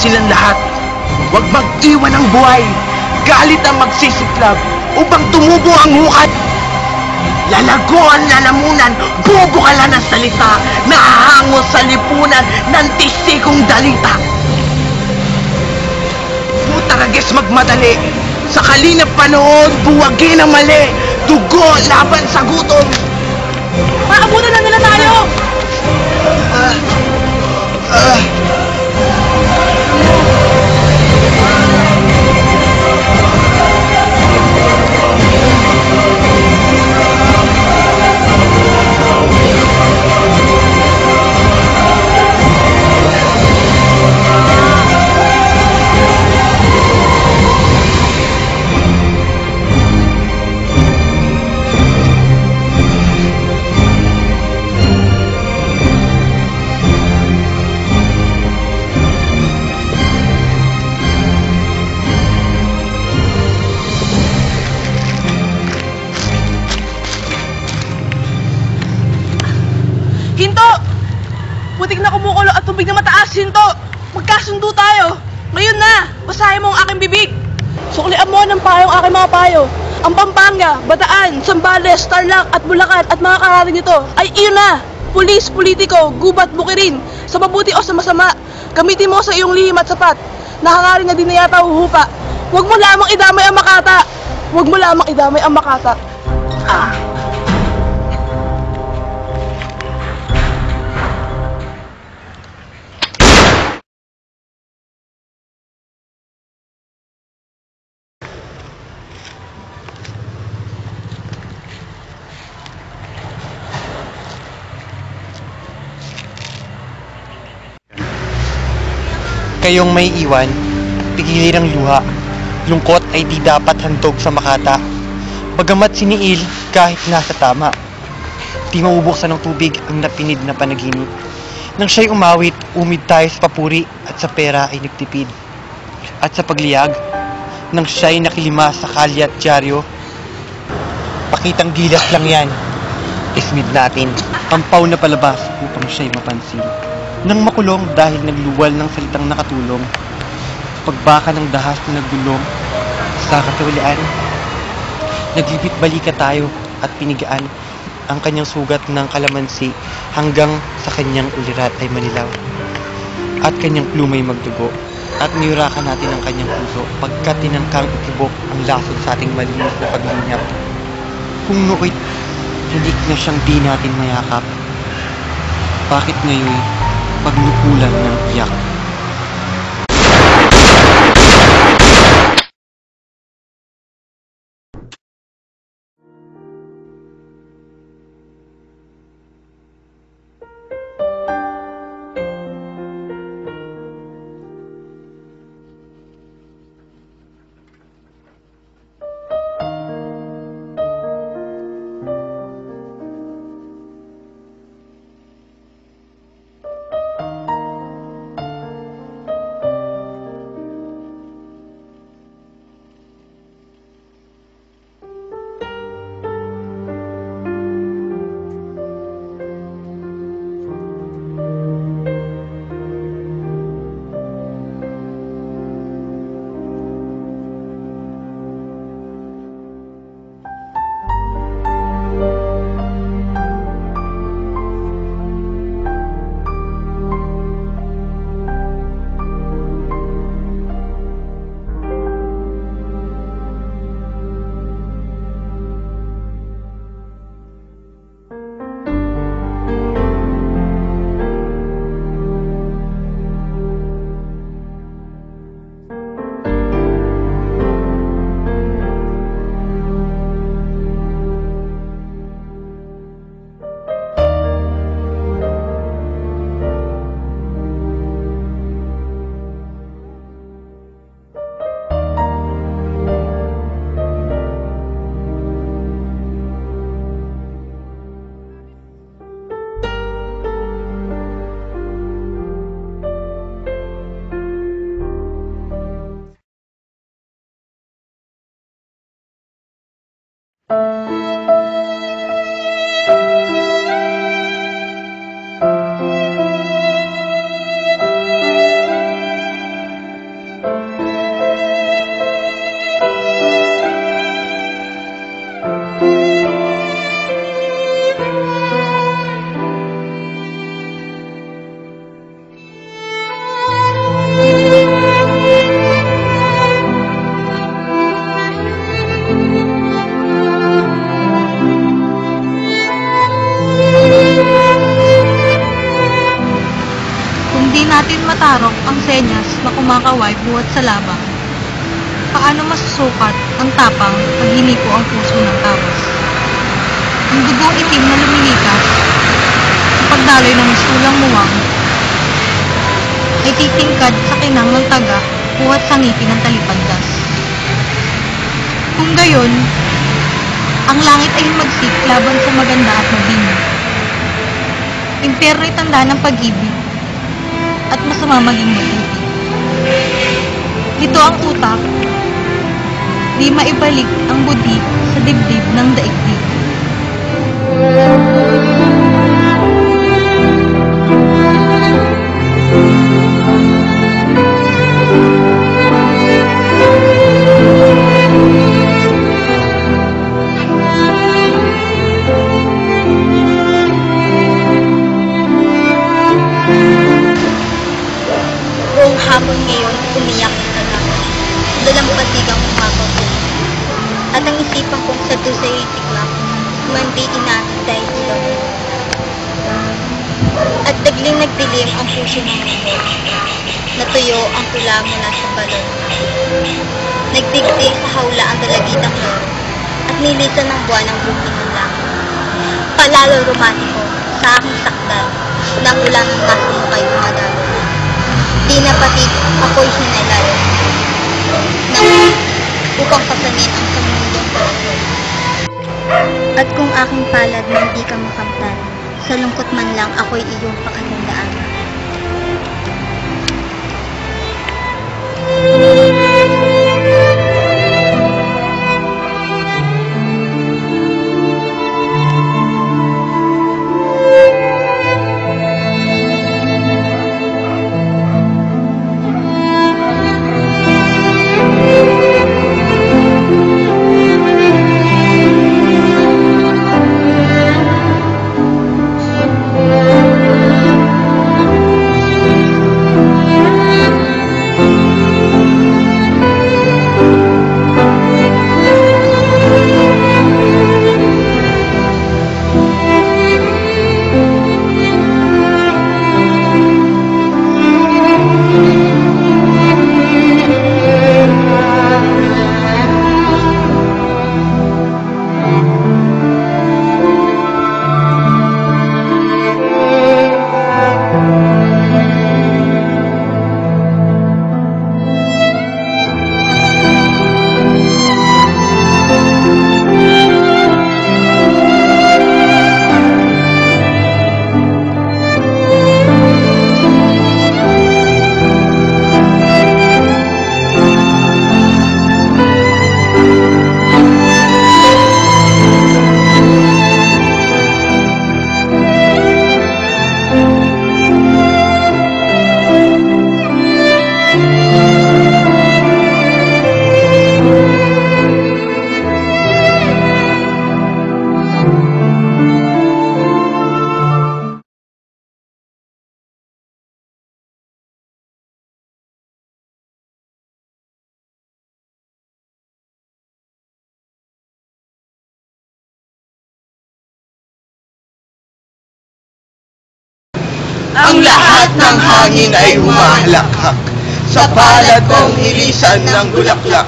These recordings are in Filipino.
silang lahat. Huwag mag-iwan ng buhay. Galit ang magsisiklab upang tumubo ang hukay. Lalago ang lalamunan, bobo ka lang ng salita, nahahango sa lipunan ng tistikong dalita. Putarages magmadali, sa kalinang panahon, buwagin ang mali, dugo laban sa gutom. Maabutan na Putik na kumukulo at tubig na mataas, Hinto! Magkasundo tayo! Ngayon na! Basahin mo ang aking bibig! Suklian mo ng payong aking mga payo. Ang Pampanga, Bataan, Sambales, Tarlac at Bulacan at mga karating nito ay iyon na! Pulis, politiko, gubat, bukirin, sa mabuti o sa masama, gamitin mo sa iyong lihim at sapat. Nakakaring na din na yata uhupa. Huwag mo lamang idamay ang makata! Huwag mo lamang idamay ang makata. Ah. Kayong may iwan, pigilin ang luha. Lungkot ay di dapat handog sa makata. Bagamat siniil kahit nasa tama. Di maubuksan ng tubig ang napinid na panaginip. Nang siya'y umawit, umid tayo sa papuri at sa pera ay nagtipid. At sa pagliyag, nang siya'y nakilima sa kalye at dyaryo, pakitang gilas lang yan. Ismid natin, ang paw na palabas upang siya'y mapansin nang makulong dahil nagluwal ng salitang nakatulong. Pagbaka ng dahas na naggulong sa katiwalian, naglipit balika tayo at pinigaan ang kanyang sugat ng kalamansi hanggang sa kanyang ulirat ay manilaw at kanyang plumay magdugo at niyurakan natin ang kanyang puso pagkat tinangkang itibok ang lason sa ating malinis na paglinyap. Kung nooit, hindi na siyang di natin mayakap. Bakit ngayon paglukulan ng iyak. Senyas na kumakaway buhat sa labang, paano masusukat ang tapang pag hiniko ang puso ng tawas? Ang dugong itim na lumilikas sa pagdaloy ng misulang muwang ay titingkad sa kinang ng taga buhat sa ngipin ng talipandas. Kung gayon, ang langit ay magsik laban sa maganda at mabini. Impyerno'y tanda ng pag-ibig at masama maging mabuti. Ito ang utak, di maibalik ang budi sa dibdib ng daigdig. Buong Bigling nagdilim ang puso ng mundo. Natuyo ang tula mula sa balon. Nagdigdi sa hawla ang dalagitang loro at nilisan ng buwan ang bukid ng langit. Palalo romantiko sa aking sakdal na ulang masumukay umadalo. Di na pati ako'y hinalay na upang pasanin ang kamundong korazon. At kung aking palad na hindi ka makamtan, sa lungkot man lang ako'y iyong pakalandaan. Ang lahat ng hangin ay humahalakhak sa palad kong ilisan ng bulaklak.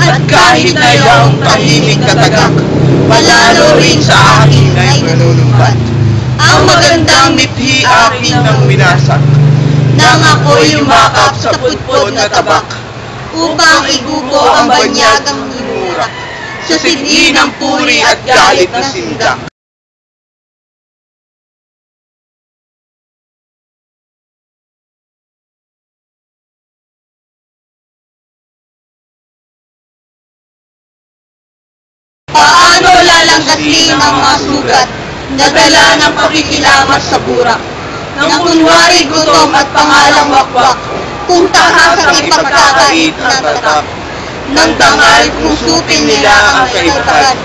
At kahit na iyong tahimik na tagak, palalo rin sa akin ay manunumbat. Ang magandang mithi akin ng minasak, nang ako'y yumakap sa putpod na tabak, upang igupo ang banyagang nimurak, sa sidhi ng puri at galit na sindak. Lalanggasin ang mga sugat na dala ng pakikilamat sa burak? Nang kunwari gutom at pangalang wakwak, kung tahasang ipagkakait na tatak, Nang dangal pusupin nila ang kaibatan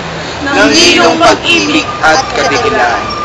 ng iyong pag-ibig at katikilan.